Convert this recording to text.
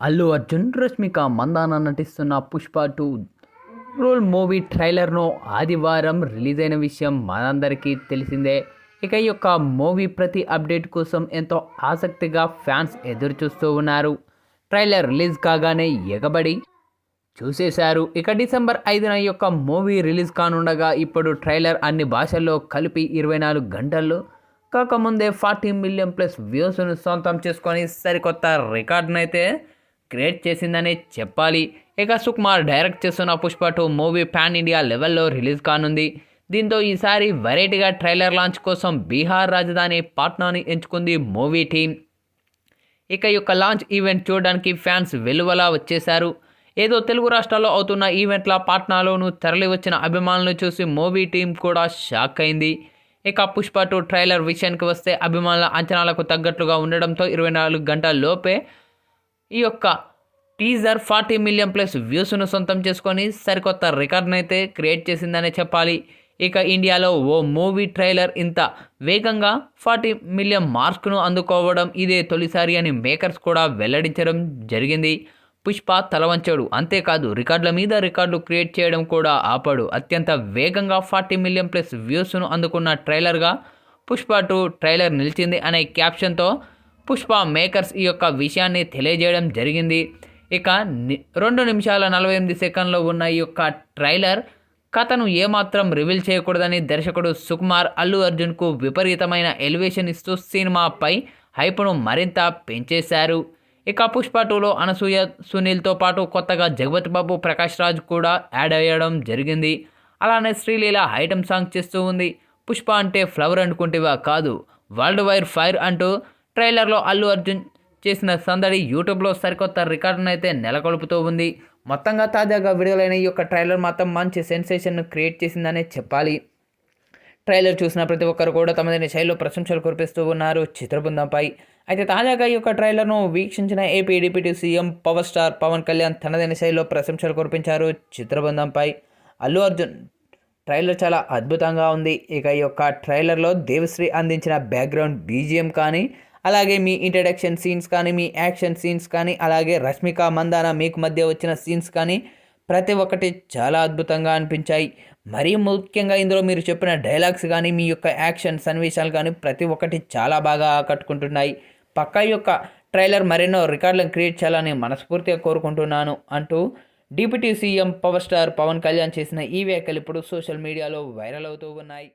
అల్లు అర్జున్ రష్మిక మందాన నటిస్తున్న Pushpa two rule movie ట్రైలర్ను ఆదివారం రిలీజ్ అయిన విషయం మనందరికీ తెలిసిందే. ఇక ఈ యొక్క మూవీ ప్రతి అప్డేట్ కోసం ఎంతో ఆసక్తిగా ఫ్యాన్స్ ఎదురు చూస్తూ ఉన్నారు. ట్రైలర్ రిలీజ్ కాగానే ఎగబడి చూసేశారు. ఇక డిసెంబర్ ఐదున ఈ యొక్క మూవీ రిలీజ్ కానుండగా ఇప్పుడు ట్రైలర్ అన్ని భాషల్లో కలిపి ఇరవై నాలుగు గంటల్లో కాకముందే ఫార్టీ మిలియన్ ప్లస్ వ్యూస్ను సొంతం చేసుకొని సరికొత్త రికార్డునైతే అయితే క్రియేట్ చేసిందనే చెప్పాలి. ఇక సుకుమార్ డైరెక్ట్ చేస్తున్న Pushpa two movie pan India లెవెల్లో రిలీజ్ కానుంది. దీంతో ఈసారి వెరైటీగా ట్రైలర్ లాంచ్ కోసం బీహార్ రాజధాని పాట్నాని ఎంచుకుంది మూవీ టీం ఇక యొక్క లాంచ్ ఈవెంట్ చూడడానికి ఫ్యాన్స్ వెలువలా వచ్చేశారు. ఏదో తెలుగు రాష్ట్రాల్లో అవుతున్న ఈవెంట్ల పాట్నాలోనూ తరలి వచ్చిన అభిమానులను చూసి మూవీ టీం కూడా షాక్ అయింది. ఇక పుష్ప టూ ట్రైలర్ విషయానికి వస్తే అభిమానుల అంచనాలకు తగ్గట్లుగా ఉండడంతో ఇరవై నాలుగు గంటల లోపే ఈ యొక్క టీజర్ ఫార్టీ మిలియన్ ప్లస్ వ్యూస్ను సొంతం చేసుకొని సరికొత్త రికార్డ్ని అయితే క్రియేట్ చేసిందనే చెప్పాలి. ఇక ఇండియాలో ఓ మూవీ ట్రైలర్ ఇంత వేగంగా ఫార్టీ మిలియన్ మార్క్ను అందుకోవడం ఇదే తొలిసారి అని మేకర్స్ కూడా వెల్లడించడం జరిగింది. పుష్ప తలవంచాడు అంతేకాదు రికార్డుల మీద రికార్డులు క్రియేట్ చేయడం కూడా ఆపాడు. అత్యంత వేగంగా ఫార్టీ మిలియన్ ప్లస్ వ్యూస్ను అందుకున్న ట్రైలర్గా పుష్ప టూ ట్రైలర్ నిలిచింది అనే క్యాప్షన్తో పుష్ప మేకర్స్ ఈ యొక్క విషయాన్ని తెలియజేయడం జరిగింది. ఇక ని- రెండు నిమిషాల నలభై ఎనిమిది సెకండ్లో ఉన్న ఈ యొక్క ట్రైలర్ కథను ఏమాత్రం రివీల్ చేయకూడదని దర్శకుడు సుకుమార్ అల్లు అర్జున్కు విపరీతమైన ఎలివేషన్ ఇస్తూ సినిమాపై హైప్ను మరింత పెంచేశారు. ఇక పుష్ప టూలో అనసూయ సునీల్తో పాటు కొత్తగా జగపతి బాబు ప్రకాష్ రాజ్ కూడా యాడ్ అయ్యడం జరిగింది. అలానే శ్రీలీల ఐటమ్ సాంగ్ చేస్తూ ఉంది. పుష్ప అంటే ఫ్లవర్ అనుకుంటేవా కాదు వరల్డ్ వైర్ ఫైర్ అంటూ ట్రైలర్లో అల్లు అర్జున్ చేసిన సందడి యూట్యూబ్లో సరికొత్త రికార్డును అయితే నెలకొల్పుతూ ఉంది. మొత్తంగా తాజాగా విడుదలైన ఈ యొక్క ట్రైలర్ మాత్రం మంచి సెన్సేషన్ను క్రియేట్ చేసిందనే చెప్పాలి. ట్రైలర్ చూసిన ప్రతి ఒక్కరు కూడా తమదైన శైలిలో ప్రశంసలు కురిపిస్తూ ఉన్నారు చిత్రబృందంపై. అయితే తాజాగా ఈ యొక్క ట్రైలర్ను వీక్షించిన AP deputy CM power star Pawan Kalyan తనదైన శైలిలో ప్రశంసలు కురిపించారు చిత్రబృందంపై. అల్లు అర్జున్ ట్రైలర్ చాలా అద్భుతంగా ఉంది. ఇక ఈ యొక్క ట్రైలర్లో దేవశ్రీ అందించిన బ్యాక్గ్రౌండ్ బీజిఎం కానీ అలాగే మీ ఇంట్రడక్షన్ సీన్స్ కానీ మీ యాక్షన్ సీన్స్ కానీ అలాగే రష్మిక మందాన మీకు మధ్య వచ్చిన సీన్స్ కానీ ప్రతి ఒక్కటి చాలా అద్భుతంగా అనిపించాయి. మరీ ముఖ్యంగా ఇందులో మీరు చెప్పిన డైలాగ్స్ కానీ మీ యొక్క యాక్షన్ సన్నివేశాలు కానీ ప్రతి ఒక్కటి చాలా బాగా ఆకట్టుకుంటున్నాయి. పక్క యొక్క ట్రైలర్ మరెన్నో రికార్డులను క్రియేట్ చేయాలని మనస్ఫూర్తిగా కోరుకుంటున్నాను అంటూ deputy CM power star Pawan Kalyan చేసిన ఈ వ్యాఖ్యలు ఇప్పుడు సోషల్ మీడియాలో వైరల్ అవుతూ ఉన్నాయి.